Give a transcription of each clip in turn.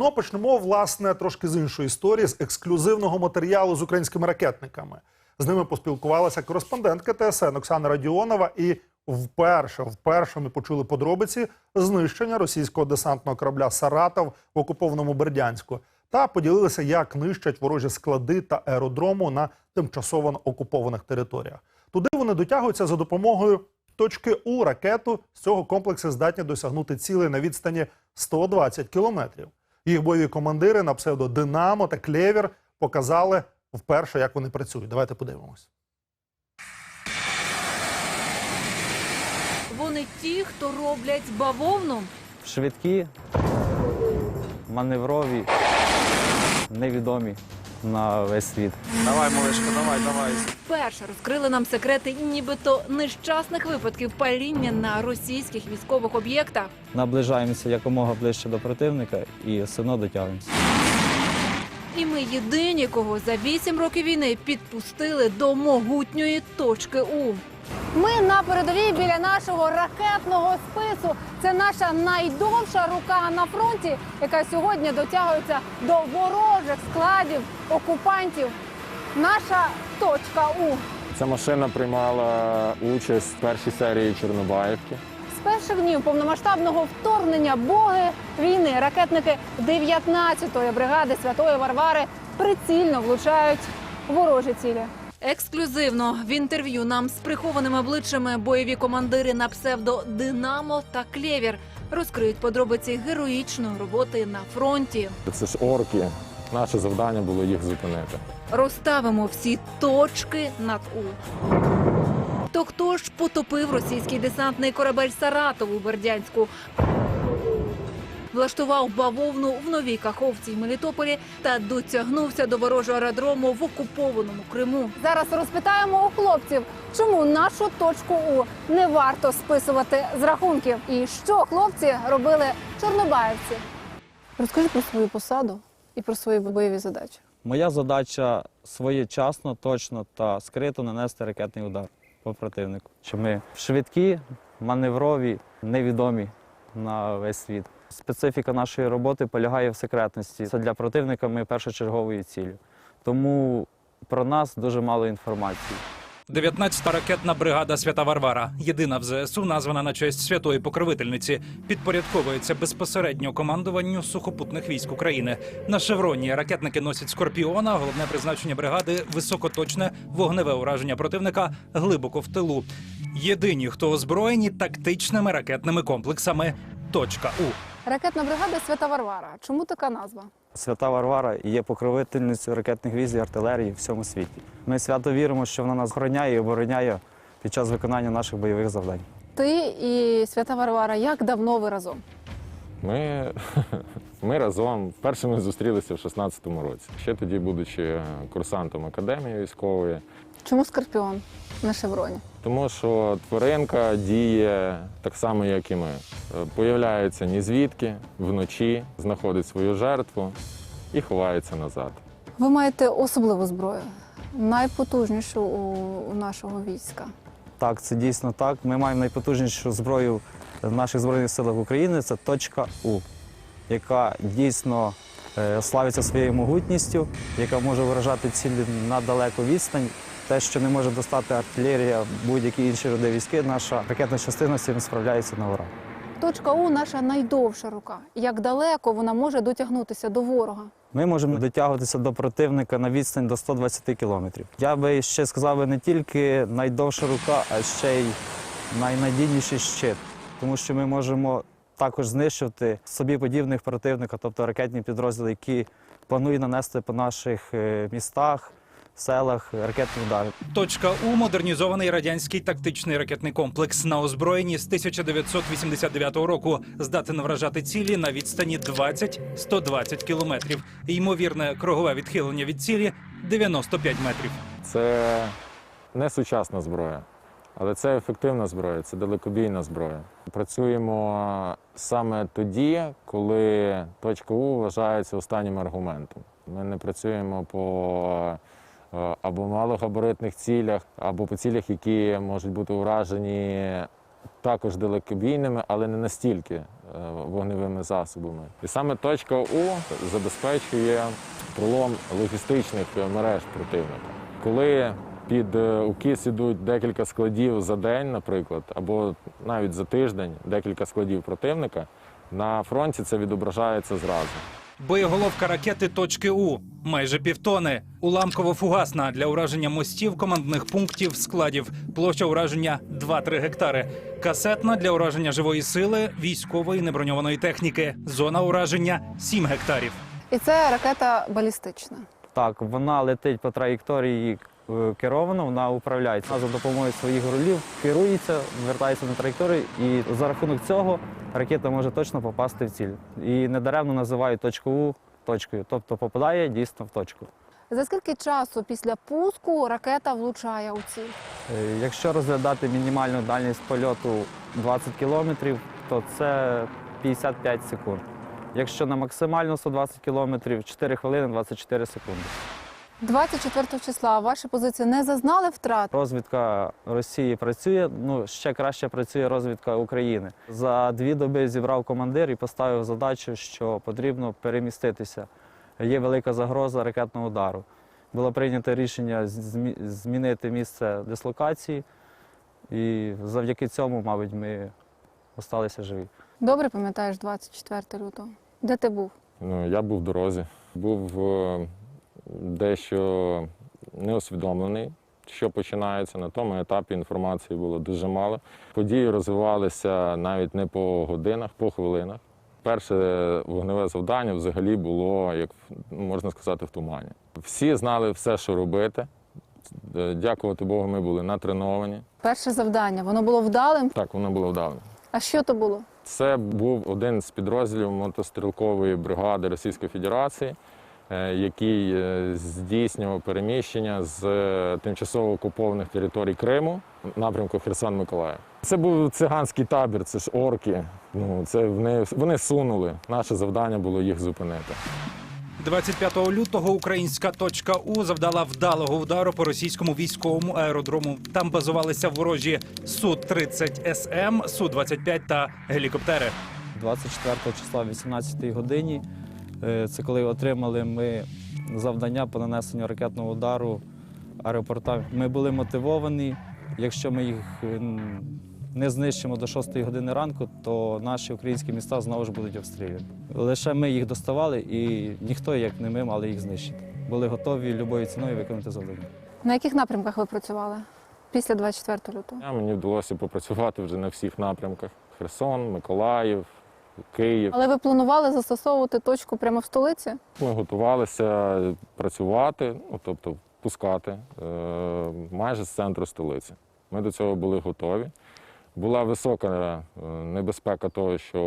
Ну а почнемо власне трошки з іншої історії, з ексклюзивного матеріалу з українськими ракетниками. З ними поспілкувалася кореспондентка ТСН Оксана Радіонова, і вперше, вперше ми почули подробиці знищення російського десантного корабля Саратов в окупованому Бердянську та поділилися, як нищать ворожі склади та аеродрому на тимчасово окупованих територіях. Туди вони дотягуються за допомогою точки У ракету з цього комплексу здатні досягнути цілей на відстані 120 кілометрів. Їх бойові командири на псевдо Динамо та Клєвір показали вперше, як вони працюють. Давайте подивимось. Вони ті, хто роблять бавовну. швидкі, маневрові, невідомі на весь світ. Давай, малишка, давай, давай. Вперше розкрили нам секрети нібито нещасних випадків паління на російських військових об'єктах. Наближаємося якомога ближче до противника і все одно дотягуємося. І ми єдині, кого за вісім років війни підпустили до могутньої точки У. Ми на передовій біля нашого ракетного спису. Це наша найдовша рука на фронті, яка сьогодні дотягується до ворожих складів окупантів. Наша точка У. Ця машина приймала участь в першій серії Чорнобаївки. З перших днів повномасштабного вторгнення боги війни ракетники 19-ї бригади Святої Варвари прицільно влучають ворожі цілі. Ексклюзивно в інтерв'ю нам з прихованими обличчями бойові командири на псевдо Динамо та Клєвір розкриють подробиці героїчної роботи на фронті. Це ж орки. Наше завдання було їх зупинити. Розставимо всі точки над У. То хто ж потопив російський десантний корабель Саратов у Бердянську? Влаштував бавовну в Новій Каховці й Мелітополі та дотягнувся до ворожого аеродрому в окупованому Криму. Зараз розпитаємо у хлопців, чому нашу точку У не варто списувати з рахунків, і що хлопці робили чорнобаївці. Розкажи про свою посаду і про свої бойові задачі. Моя задача своєчасно, точно та скрито нанести ракетний удар по противнику. Що ми швидкі, маневрові, невідомі на весь світ. Специфіка нашої роботи полягає в секретності. Це для противника ми першочерговою ціллю. Тому про нас дуже мало інформації. 19-та ракетна бригада Свята Варвара, єдина в ЗСУ, названа на честь святої покровительниці, підпорядковується безпосередньо командуванню сухопутних військ України. На шевроні ракетники носять скорпіона. Головне призначення бригади високоточне вогневе ураження противника глибоко в тилу. Єдині, хто озброєні тактичними ракетними комплексами. Точка У. Ракетна бригада Свята Варвара. Чому така назва? Свята Варвара є покровительницею ракетних військ і артилерії в всьому світі. Ми свято віримо, що вона нас охороняє і обороняє під час виконання наших бойових завдань. Ти і Свята Варвара, як давно ви разом? Ми, ми разом вперше ми зустрілися в 16-му році. Ще тоді, будучи курсантом академії військової, Чому скорпіон на шевроні? тому що тваринка діє так само, як і ми. Е, Появляється ні звідки, вночі знаходить свою жертву і ховається назад. Ви маєте особливу зброю, найпотужнішу у, у нашого війська. Так, це дійсно так. Ми маємо найпотужнішу зброю в наших збройних силах України. Це точка У, яка дійсно е, славиться своєю могутністю, яка може виражати цілі на далеку відстань. Те, що не може достати артилерія, будь-які інші роди військи, наша ракетна частина з цим справляється на ура. Точка У наша найдовша рука. Як далеко вона може дотягнутися до ворога? Ми можемо дотягуватися до противника на відстань до 120 кілометрів. Я би ще сказав би не тільки найдовша рука, а ще й найнадійніший щит, тому що ми можемо також знищувати собі подібних противника, тобто ракетні підрозділи, які планують нанести по наших е, містах, селах ракетні удари. Точка У модернізований радянський тактичний ракетний комплекс на озброєнні з 1989 року. Здатен вражати цілі на відстані 20-120 кілометрів. Ймовірне кругове відхилення від цілі 95 метрів. Це не сучасна зброя, але це ефективна зброя, це далекобійна зброя. Працюємо саме тоді, коли точка У вважається останнім аргументом. Ми не працюємо по або малогабаритних цілях, або по цілях, які можуть бути уражені також далекобійними, але не настільки вогневими засобами. І саме точка У забезпечує пролом логістичних е, мереж противника. Коли під е, укіс ідуть декілька складів за день, наприклад, або навіть за тиждень декілька складів противника, на фронті це відображається зразу. Боєголовка ракети точки У майже півтони. Уламково-фугасна для ураження мостів, командних пунктів, складів. Площа ураження 2-3 гектари. Касетна для ураження живої сили, військової неброньованої техніки. Зона ураження 7 гектарів. І це ракета балістична. Так, вона летить по траєкторії е, керовано, вона управляється. Вона за допомогою своїх рулів керується, звертається на траєкторію, і за рахунок цього ракета може точно попасти в ціль. І недаремно називають точку У точкою, тобто попадає дійсно в точку. За скільки часу після пуску ракета влучає у ціль? Е, Якщо розглядати мінімальну дальність польоту 20 кілометрів, то це 55 секунд. Якщо на максимальну 120 кілометрів, 4 хвилини 24 секунди. 24 числа ваші позиції не зазнали втрат. Розвідка Росії працює, ну ще краще працює розвідка України. За дві доби зібрав командир і поставив задачу, що потрібно переміститися. Є велика загроза ракетного удару. Було прийнято рішення змінити місце дислокації, і завдяки цьому, мабуть, ми залишилися живі. Добре пам'ятаєш 24 лютого. Де ти був? Ну, я був в дорозі, був е, дещо неосвідомлений, що починається. На тому етапі інформації було дуже мало. Події розвивалися навіть не по годинах, по хвилинах. Перше вогневе завдання взагалі було, як можна сказати, в тумані. Всі знали все, що робити. Е, Дякувати Богу, ми були натреновані. Перше завдання. Воно було вдалим. Так, воно було вдалим. А що то було? Це був один з підрозділів мотострілкової бригади Російської Федерації, який е, здійснював переміщення з е, тимчасово окупованих територій Криму в напрямку Херсон-Миколаїв. Це був циганський табір, це ж орки. Ну, це вони, вони сунули. Наше завдання було їх зупинити. 25 лютого українська точка У завдала вдалого удару по російському військовому аеродрому. Там базувалися ворожі Су-30 СМ, Су-25 та гелікоптери. 24 числа, в 18 годині. Е, Це коли отримали ми завдання по нанесенню ракетного удару аеропортам. Ми були мотивовані. Якщо ми їх е, не знищимо до 6 години ранку, то наші українські міста знову ж будуть обстріляні. Лише ми їх доставали, і ніхто, як не ми, мали їх знищити. Були готові любою ціною виконати завдання. На яких напрямках ви працювали після 24 лютого? Мені вдалося попрацювати вже на всіх напрямках: Херсон, Миколаїв, Київ. Але ви планували застосовувати точку прямо в столиці? Ми готувалися працювати, ну, тобто пускати е, майже з центру столиці. Ми до цього були готові. Була висока е, небезпека того, що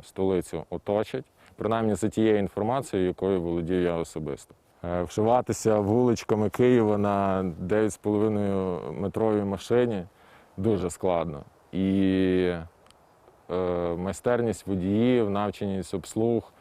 е, столицю оточать, принаймні за тією інформацією, якою володію я особисто. Вшиватися вуличками Києва на 9,5 метровій машині дуже складно. І майстерність водіїв, навченість обслуг,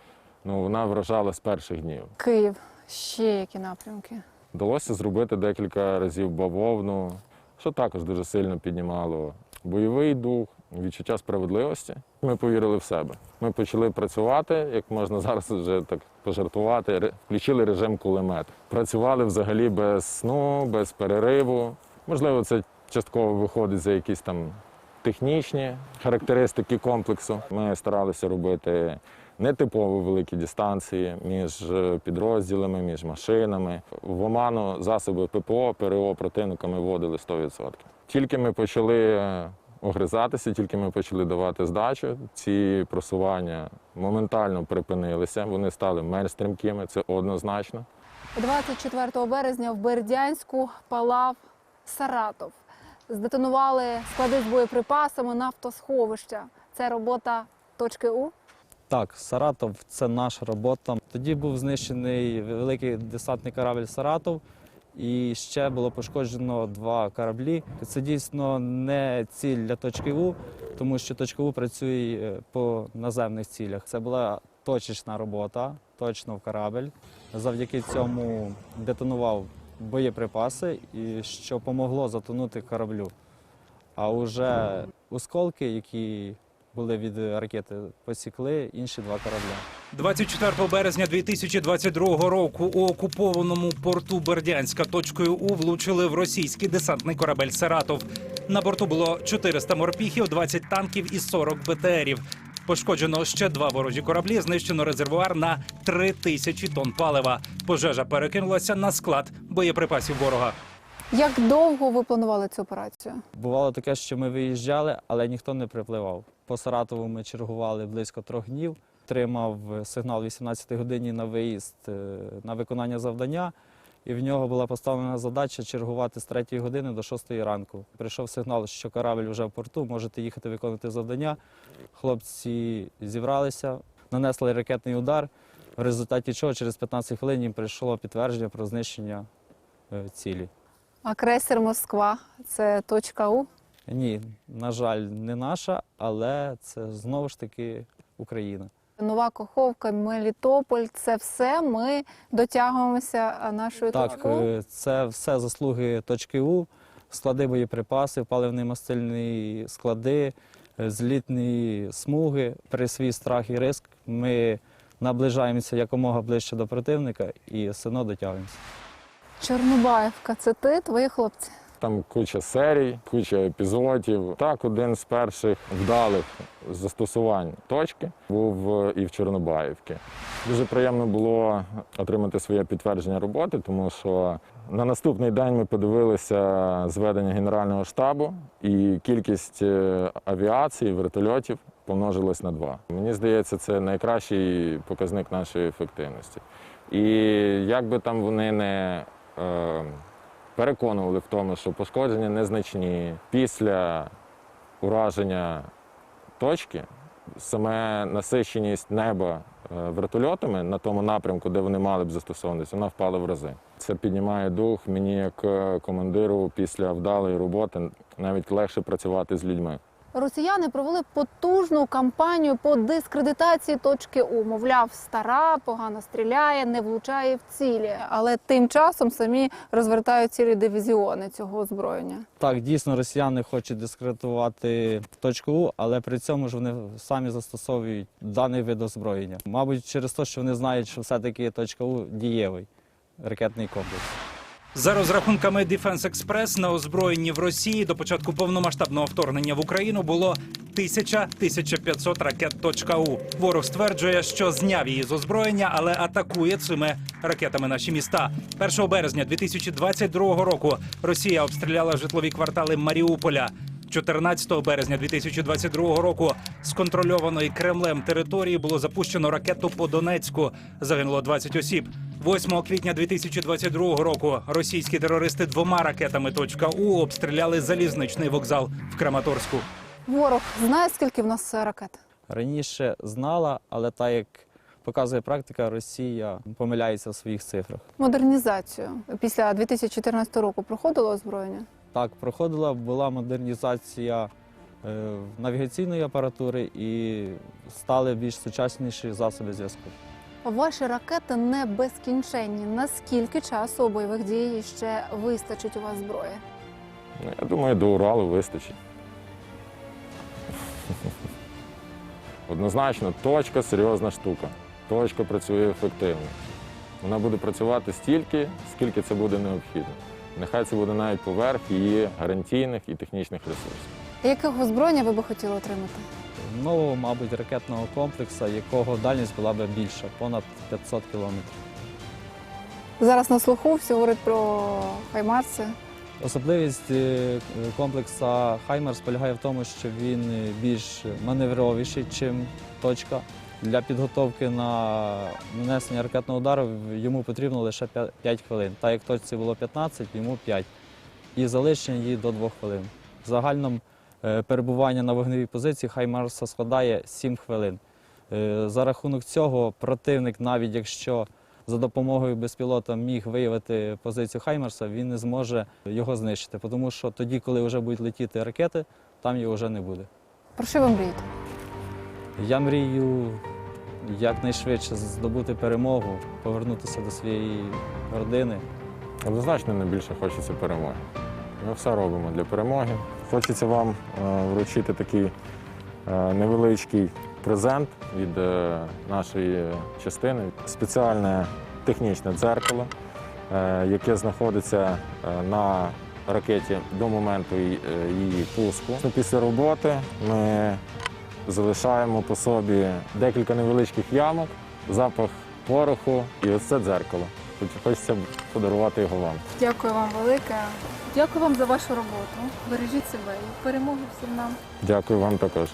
ну, вона вражала з перших днів. Київ. Ще які напрямки? Вдалося зробити декілька разів бавовну, що також дуже сильно піднімало бойовий дух, відчуття справедливості. Ми повірили в себе. Ми почали працювати, як можна зараз вже так пожартувати, включили режим кулемет. Працювали взагалі без сну, без перериву. Можливо, це частково виходить за якісь там технічні характеристики комплексу. Ми старалися робити нетипово великі дистанції між е, підрозділами, між машинами. В оману засоби ППО, ПРО противника ми вводили 100%. Тільки ми почали е, огризатися, тільки ми почали давати здачу, ці просування моментально припинилися. Вони стали менш стрімкими, це однозначно. 24 березня в Бердянську палав Саратов. Здетонували склади з боєприпасами, нафтосховища. Це робота точки У. Так, Саратов це наша робота. Тоді був знищений великий десантний корабль Саратов, і ще було пошкоджено два кораблі. Це дійсно не ціль для точки У, тому що точка У працює е, по наземних цілях. Це була точечна робота, точно в корабель. Завдяки цьому детонував боєприпаси, і що помогло затонути кораблю. А вже осколки, які були від ракети, посікли інші два корабля. 24 березня 2022 року у окупованому порту Бердянська точкою У влучили в російський десантний корабель Саратов. На борту було 400 морпіхів, 20 танків і 40 БТРів. Пошкоджено ще два ворожі кораблі. Знищено резервуар на 3 тисячі тонн палива. Пожежа перекинулася на склад боєприпасів ворога. Як довго ви планували цю операцію? Бувало таке, що ми виїжджали, але ніхто не припливав. По Саратову ми чергували близько трьох днів. Тримав сигнал 18 годині на виїзд е, на виконання завдання, і в нього була поставлена задача чергувати з 3 години до 6 ранку. Прийшов сигнал, що корабль вже в порту, можете їхати виконати завдання. Хлопці зібралися, нанесли ракетний удар, в результаті чого через 15 хвилин їм прийшло підтвердження про знищення е, цілі. А крейсер Москва це точка У. Ні, на жаль, не наша, але це знову ж таки Україна. Нова Каховка, Мелітополь це все ми дотягуємося нашою Так, точкою. е, це все заслуги точки У, склади боєприпасів, паливний мастильні склади, е, злітні смуги. При свій страх і риск ми наближаємося якомога ближче до противника і все одно дотягуємося. Чорнобаївка, це ти, твої хлопці. Там куча серій, куча епізодів. Так, один з перших вдалих застосувань точки був і в Чорнобаївці. Дуже приємно було отримати своє підтвердження роботи, тому що на наступний день ми подивилися зведення Генерального штабу, і кількість е, авіації, вертольотів помножилась на два. Мені здається, це найкращий показник нашої ефективності. І як би там вони не е, переконували в тому, що пошкодження незначні. Після ураження точки саме насиченість неба е, вертольотами на тому напрямку, де вони мали б застосовуватися, вона впала в рази. Це піднімає дух мені як е, командиру після вдалої роботи навіть легше працювати з людьми. Росіяни провели потужну кампанію по дискредитації точки У. Мовляв, стара, погано стріляє, не влучає в цілі. Але тим часом самі розвертають цілі дивізіони цього озброєння. Так, дійсно, росіяни хочуть дискредитувати точку У, але при цьому ж вони самі застосовують даний вид озброєння. Мабуть, через те, що вони знають, що все-таки точка У дієвий ракетний комплекс. За розрахунками Defense Express, на озброєнні в Росії до початку повномасштабного вторгнення в Україну було 1000-1500 ракет .У. Ворог стверджує, що зняв її з озброєння, але атакує цими ракетами наші міста. 1 березня 2022 року Росія обстріляла житлові квартали Маріуполя. 14 березня 2022 року з контрольованої Кремлем території було запущено ракету по Донецьку. Загинуло 20 осіб. 8 квітня 2022 року російські терористи двома ракетами точка «У» обстріляли залізничний вокзал в Краматорську. Ворог знає, скільки в нас ракет? Раніше знала, але так як показує практика, Росія помиляється в своїх цифрах. Модернізацію після 2014 року проходило озброєння. Так, проходила була модернізація е, навігаційної апаратури і стали більш сучасніші засоби зв'язку. Ваші ракети не безкінченні. Наскільки часу бойових дій ще вистачить у вас зброї? Ну, я думаю, до Уралу вистачить. Однозначно, точка серйозна штука. Точка працює ефективно. Вона буде працювати стільки, скільки це буде необхідно. Нехай це буде навіть поверх її гарантійних і технічних ресурсів. Якого озброєння ви би хотіли отримати? Нового, мабуть, ракетного комплексу, якого дальність була б більша, понад 500 кілометрів. Зараз на слуху всі говорять про хаймарси. Особливість е, комплексу Хаймерс полягає в тому, що він е, більш маневровіший, ніж точка. Для підготовки на нанесення ракетного удару йому потрібно лише 5 хвилин. Так як точці було 15, йому 5. І залишення її до 2 хвилин. В е, перебування на вогневій позиції Хаймарса складає 7 хвилин. Е, За рахунок цього противник, навіть якщо за допомогою безпілота міг виявити позицію Хаймерса, він не зможе його знищити, тому що тоді, коли вже будуть летіти ракети, там його вже не буде. Про що ви мрієте? Я мрію якнайшвидше здобути перемогу, повернутися до своєї родини. Однозначно найбільше хочеться перемоги. Ми все робимо для перемоги. Хочеться вам е, вручити такий е, невеличкий презент від е, нашої частини, спеціальне технічне дзеркало, яке знаходиться на ракеті до моменту її пуску. Після роботи ми залишаємо по собі декілька невеличких ямок, запах пороху і ось це дзеркало. Хоч- Хочеться подарувати його вам. Дякую вам велике. Дякую вам за вашу роботу. Бережіть себе і перемоги всім нам. Дякую вам також.